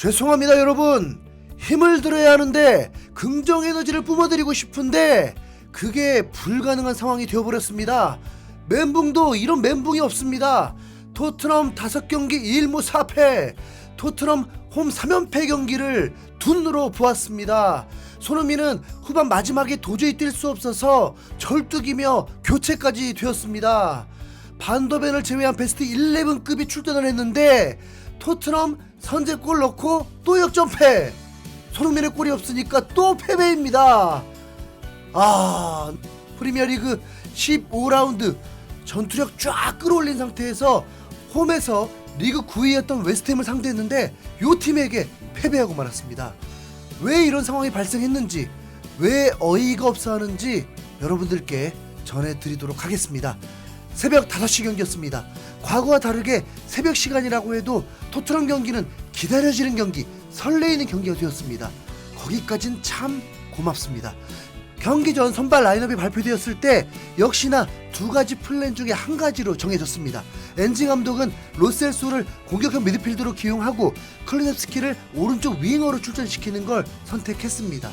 죄송합니다 여러분. 힘을 들어야 하는데 긍정 에너지를 뿜어드리고 싶은데 그게 불가능한 상황이 되어버렸습니다. 멘붕도 이런 멘붕이 없습니다. 토트넘 5경기 1무 4패. 토트넘 홈 3연패 경기를 두 눈으로 보았습니다. 손흥민은 후반 마지막에 도저히 뛸 수 없어서 절뚝이며 교체까지 되었습니다. 반더벤을 제외한 베스트 11급이 출전을 했는데 토트넘 선제골 넣고 또 역전패. 손흥민의 골이 없으니까 또 패배입니다. 아 프리미어리그 15라운드 전투력 쫙 끌어올린 상태에서 홈에서 리그 9위였던 웨스트햄을 상대했는데 요 팀에게 패배하고 말았습니다. 왜 이런 상황이 발생했는지 왜 어이가 없어 하는지 여러분들께 전해드리도록 하겠습니다 새벽 5시 경기였습니다. 과거와 다르게 새벽 시간이라고 해도 토트넘 경기는 기다려지는 경기, 설레이는 경기가 되었습니다. 거기까진 참 고맙습니다. 경기 전 선발 라인업이 발표되었을 때 역시나 두 가지 플랜 중에 한 가지로 정해졌습니다. 엔지 감독은 로셀소를 공격형 미드필더로 기용하고 클리셉스키를 오른쪽 윙어로 출전시키는 걸 선택했습니다.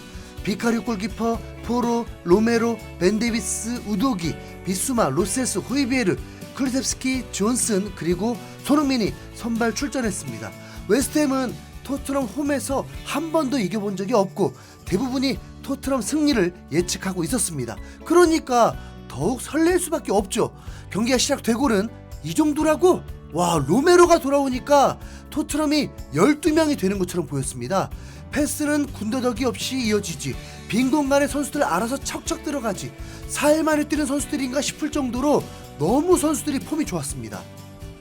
비카리오 골키퍼, 포로, 로메로, 벤데비스, 우도기, 비수마, 로세스, 호이비에르, 클리셉스키, 존슨 그리고 손흥민이 선발 출전했습니다. 웨스트햄은 토트넘 홈에서 한 번도 이겨본 적이 없고 대부분이 토트넘 승리를 예측하고 있었습니다. 그러니까 더욱 설렐 수밖에 없죠. 경기가 시작되고는 이 정도라고 와 로메로가 돌아오니까 토트넘이 12명이 되는 것처럼 보였습니다. 패스는 군더더기 없이 이어지지 빈 공간에 선수들 알아서 척척 들어가지 4일 만에 뛰는 선수들인가 싶을 정도로 너무 선수들이 폼이 좋았습니다.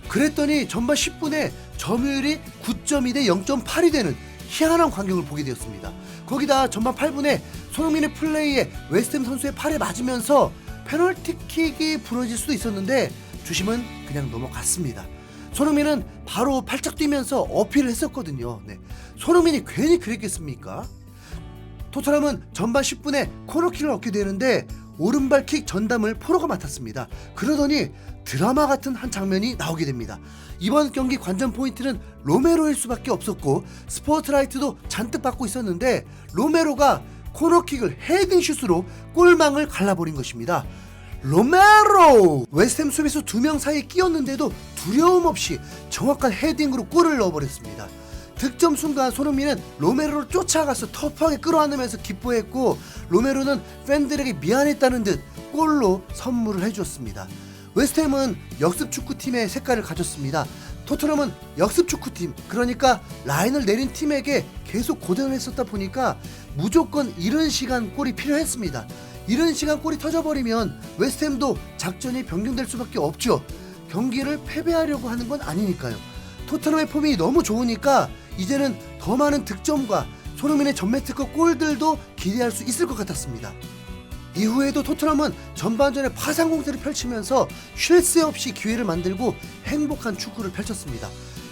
그랬더니 전반 10분에 점유율이 9.2 대 0.8이 되는 희한한 광경을 보게 되었습니다. 거기다 전반 8분에 손흥민의 플레이에 웨스트햄 선수의 팔에 맞으면서 페널티킥이 부러질 수도 있었는데 주심은 그냥 넘어갔습니다. 손흥민은 바로 팔짝 뛰면서 어필을 했었거든요. 네. 손흥민이 괜히 그랬겠습니까? 토트넘은 전반 10분에 코너킥을 얻게 되는데 오른발 킥 전담을 포로가 맡았습니다. 그러더니 드라마 같은 한 장면이 나오게 됩니다. 이번 경기 관전 포인트는 로메로일 수밖에 없었고 스포트라이트도 잔뜩 받고 있었는데 로메로가 코너킥을 헤딩 슛으로 골망을 갈라버린 것입니다. 로메로! 웨스템 수비수 두 명 사이에 끼었는데도 두려움 없이 정확한 헤딩으로 골을 넣어버렸습니다. 득점 순간 손흥민은 로메로를 쫓아가서 터프하게 끌어안으면서 기뻐했고 로메로는 팬들에게 미안했다는 듯 골로 선물을 해주었습니다. 웨스트햄은 역습 축구팀의 색깔을 가졌습니다. 토트넘은 역습 축구팀 그러니까 라인을 내린 팀에게 계속 고전을 했었다 보니까 무조건 이른 시간 골이 필요했습니다. 이른 시간 골이 터져버리면 웨스트햄도 작전이 변경될 수밖에 없죠. 경기를 패배하려고 하는 건 아니니까요. 토트넘의 폼이 너무 좋으니까 이제는 더 많은 득점과 손흥민의 전매특허 골들도 기대할 수 있을 것 같았습니다. 이후에도 토트넘은 전반전에 파상 공세를 펼치면서 쉴 새 없이 기회를 만들고 행복한 축구를 펼쳤습니다.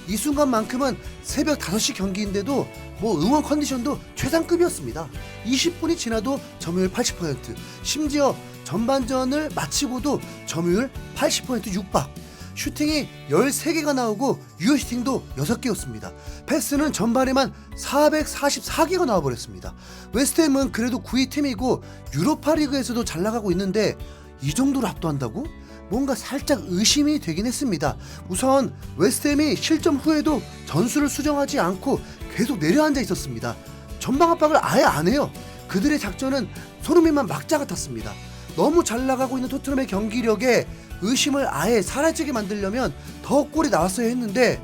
이 순간만큼은 새벽 5시 경기인데도 뭐 응원 컨디션도 최상급이었습니다. 20분이 지나도 점유율 80%, 심지어 전반전을 마치고도 점유율 80% 육박. 슈팅이 13개가 나오고 유효 슈팅도 6개였습니다. 패스는 전반에만 444개가 나와버렸습니다. 웨스트햄은 그래도 9위 팀이고 유로파 리그에서도 잘 나가고 있는데 이 정도로 압도한다고? 뭔가 살짝 의심이 되긴 했습니다. 우선 웨스트햄이 실점 후에도 전술을 수정하지 않고 계속 내려앉아 있었습니다. 전방 압박을 아예 안 해요. 그들의 작전은 손흥민만 막자 같았습니다. 너무 잘 나가고 있는 토트넘의 경기력에 의심을 아예 사라지게 만들려면 더 골이 나왔어야 했는데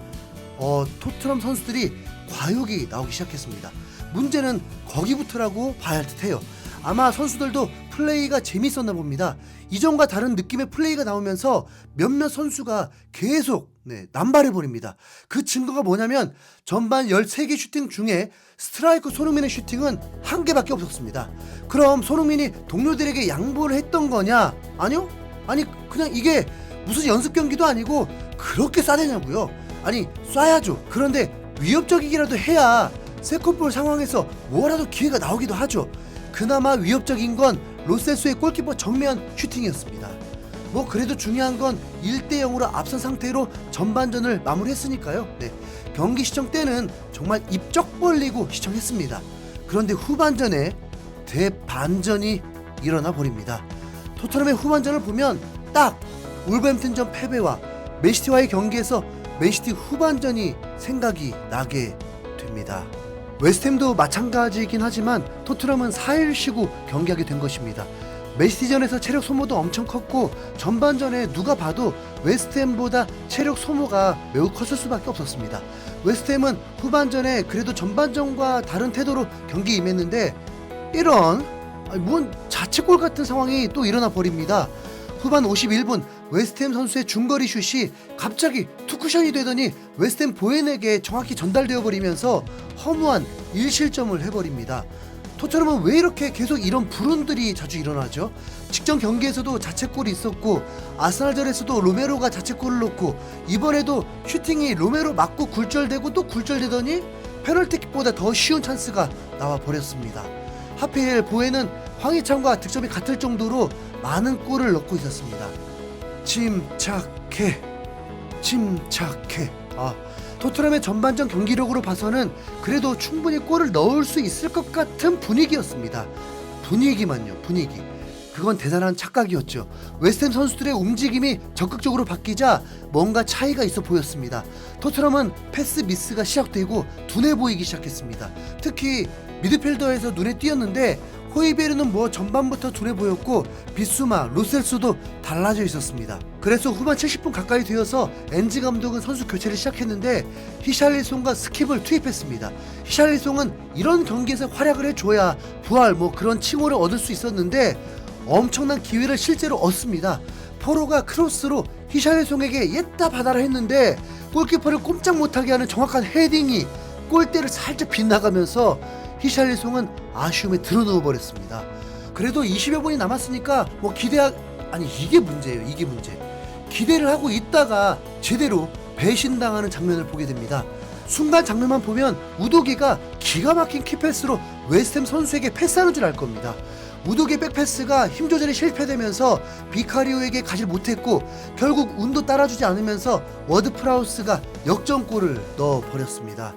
어, 토트넘 선수들이 과욕이 나오기 시작했습니다. 문제는 거기부터라고 봐야 할 듯해요. 아마 선수들도 플레이가 재밌었나 봅니다. 이전과 다른 느낌의 플레이가 나오면서 몇몇 선수가 계속 네, 남발해 버립니다. 그 증거가 뭐냐면 전반 13개 슈팅 중에 스트라이크 손흥민의 슈팅은 한 개밖에 없었습니다. 그럼 손흥민이 동료들에게 양보를 했던 거냐? 아니요. 아니 그냥 이게 무슨 연습 경기도 아니고 그렇게 쏴대냐고요. 아니 쏴야죠. 그런데 위협적이기라도 해야 세컨볼 상황에서 뭐라도 기회가 나오기도 하죠. 그나마 위협적인 건 로세스의 골키퍼 정면 슈팅이었습니다. 뭐 그래도 중요한 건 1대 0으로 앞선 상태로 전반전을 마무리했으니까요. 네. 경기 시청 때는 정말 입적 벌리고 시청했습니다. 그런데 후반전에 대반전이 일어나 버립니다. 토트넘의 후반전을 보면 딱 울버햄튼전 패배와 맨시티와의 경기에서 맨시티 후반전이 생각이 나게 됩니다. 웨스트햄도 마찬가지이긴 하지만 토트넘은 4일 쉬고 경기하게 된 것입니다. 맨시티전에서 체력 소모도 엄청 컸고 전반전에 누가 봐도 웨스트햄보다 체력 소모가 매우 컸을 수밖에 없었습니다. 웨스트햄은 후반전에 그래도 전반전과 다른 태도로 경기 임했는데 이런 뭔 자책골 같은 상황이 또 일어나 버립니다. 후반 51분 웨스트햄 선수의 중거리 슛이 갑자기 투쿠션이 되더니 웨스트햄 보엔에게 정확히 전달되어 버리면서 허무한 1실점을 해버립니다. 토트넘은 왜 이렇게 계속 이런 불운들이 자주 일어나죠? 직전 경기에서도 자책골이 있었고 아스날전에서도 로메로가 자책골을 넣고 이번에도 슈팅이 로메로 맞고 굴절되고 또 굴절되더니 페널티킥보다 더 쉬운 찬스가 나와 버렸습니다. 하필 보에는 황희찬과 득점이 같을 정도로 많은 골을 넣고 있었습니다. 침착해, 침착해. 아, 토트넘의 전반전 경기력으로 봐서는 그래도 충분히 골을 넣을 수 있을 것 같은 분위기였습니다. 분위기만요, 분위기. 그건 대단한 착각이었죠. 웨스트햄 선수들의 움직임이 적극적으로 바뀌자 뭔가 차이가 있어 보였습니다. 토트넘은 패스 미스가 시작되고 둔해 보이기 시작했습니다. 특히 미드필더에서 눈에 띄었는데 호이베르는 뭐 전반부터 둔해 보였고 비수마, 로셀스도 달라져 있었습니다. 그래서 후반 70분 가까이 되어서 엔지 감독은 선수 교체를 시작했는데 히샬리송과 스킵을 투입했습니다. 히샬리송은 이런 경기에서 활약을 해줘야 부활 뭐 그런 칭호를 얻을 수 있었는데 엄청난 기회를 실제로 얻습니다. 포로가 크로스로 히샬리송에게 옛다 받아라 했는데 골키퍼를 꼼짝 못하게 하는 정확한 헤딩이 골대를 살짝 빗나가면서 히샬리송은 아쉬움에 드러누워 버렸습니다. 그래도 20여 분이 남았으니까 뭐 기대하 아니 이게 문제예요. 이게 문제. 기대를 하고 있다가 제대로 배신당하는 장면을 보게 됩니다. 순간 장면만 보면 우도기가 기가 막힌 키패스로 웨스트햄 선수에게 패스하는 줄 알 겁니다. 우도기 백패스가 힘 조절이 실패되면서 비카리오에게 가지 못했고 결국 운도 따라주지 않으면서 워드 프라우스가 역전골을 넣어 버렸습니다.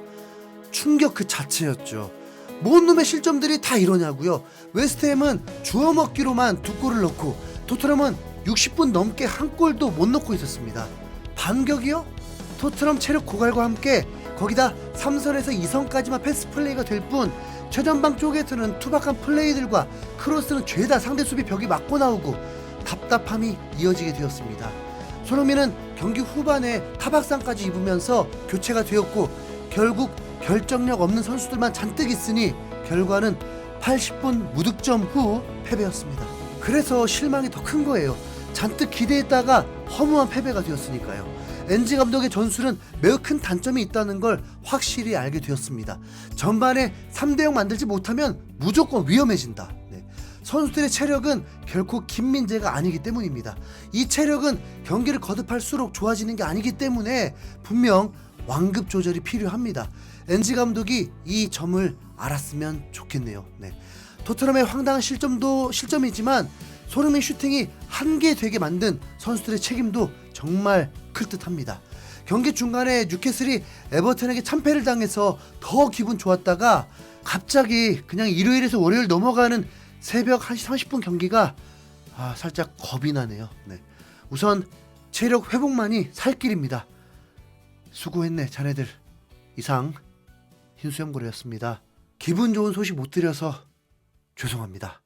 충격 그 자체였죠. 뭔 놈의 실점들이 다 이러냐고요. 웨스트햄은 주워 먹기로만 두 골을 넣고 토트넘은 60분 넘게 한 골도 못 넣고 있었습니다. 반격이요? 토트넘 체력 고갈과 함께 거기다 3선에서 2선까지만 패스 플레이가 될 뿐 최전방 쪽에서는 투박한 플레이들과 크로스는 죄다 상대 수비 벽이 맞고 나오고 답답함이 이어지게 되었습니다. 손흥민은 경기 후반에 타박상까지 입으면서 교체가 되었고 결국 결정력 없는 선수들만 잔뜩 있으니 결과는 80분 무득점 후 패배였습니다. 그래서 실망이 더 큰 거예요. 잔뜩 기대했다가 허무한 패배가 되었으니까요. 엔지 감독의 전술은 매우 큰 단점이 있다는 걸 확실히 알게 되었습니다. 전반에 3대0 만들지 못하면 무조건 위험해진다. 네. 선수들의 체력은 결코 김민재가 아니기 때문입니다. 이 체력은 경기를 거듭할수록 좋아지는 게 아니기 때문에 분명 완급 조절이 필요합니다. 엔지 감독이 이 점을 알았으면 좋겠네요. 네. 토트넘의 황당한 실점도 실점이지만 손흥민 슈팅이 한계 되게 만든 선수들의 책임도 정말 클 듯합니다. 경기 중간에 뉴캐슬이 에버튼에게 참패를 당해서 더 기분 좋았다가 갑자기 그냥 일요일에서 월요일 넘어가는 새벽 1시 30분 경기가 아, 살짝 겁이 나네요. 네. 우선 체력 회복만이 살 길입니다. 수고했네, 자네들. 이상 흰수염고래였습니다. 기분 좋은 소식 못 드려서 죄송합니다.